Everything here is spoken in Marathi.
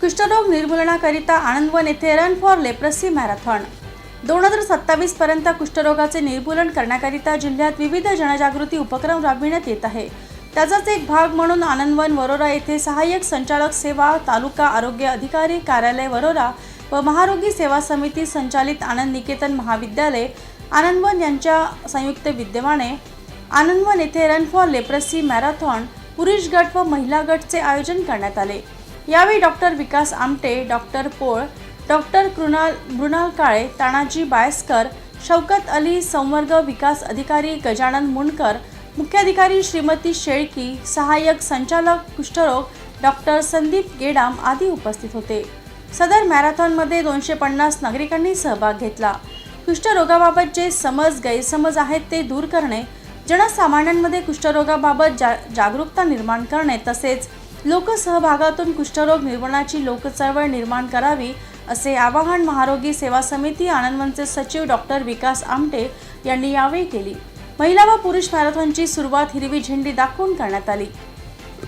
कुष्ठरोग निर्मूलनाकरिता आनंदवन येथे रन फॉर लेप्रसी मॅरेथॉन दोन हजार सत्तावीस पर्यंत कुष्ठरोगाचे निर्मूलन करण्याकरिता जिल्ह्यात विविध जनजागृती उपक्रम राबविण्यात येत आहे. त्याचाच एक भाग म्हणून आनंदवन वरोरा येथे सहाय्यक संचालक सेवा तालुका आरोग्य अधिकारी कार्यालय वरोरा व महारोगी सेवा समिती संचालित आनंद निकेतन महाविद्यालय आनंदवन यांच्या संयुक्त विद्यमाने आनंदवन येथे रन फॉर लेप्रसी मॅरेथॉन पुरुष गट व महिला गटचे आयोजन करण्यात आले. यावेळी doctor Vikas Amte doctor Pol doctor Krunal Mrunal Kale Tanaji Bayaskar Shaukat Ali संवर्ग विकास अधिकारी गजानन मुंडकर मुख्याधिकारी श्रीमती शेळकी सहाय्यक संचालक कुष्ठरोग डॉक्टर संदीप गेडाम आदी उपस्थित होते. सदर मॅरेथॉनमध्ये दोनशे पन्नास नागरिकांनी सहभाग घेतला. कुष्ठरोगाबाबत जे समज गैरसमज आहेत ते दूर करणे जनसामान्यांमध्ये कुष्ठरोगाबाबत जा जागरूकता निर्माण करणे तसेच लोकसहभागातून कुष्ठरोग निर्मूलनाची लोकचळवळ निर्माण करावी असे आवाहन महारोगी सेवा समिती आनंदवनचे सचिव डॉक्टर विकास आमटे यांनी यावेळी केली. महिला व पुरुष मॅरेथॉनची सुरुवात हिरवी झेंडी दाखवून करण्यात आली.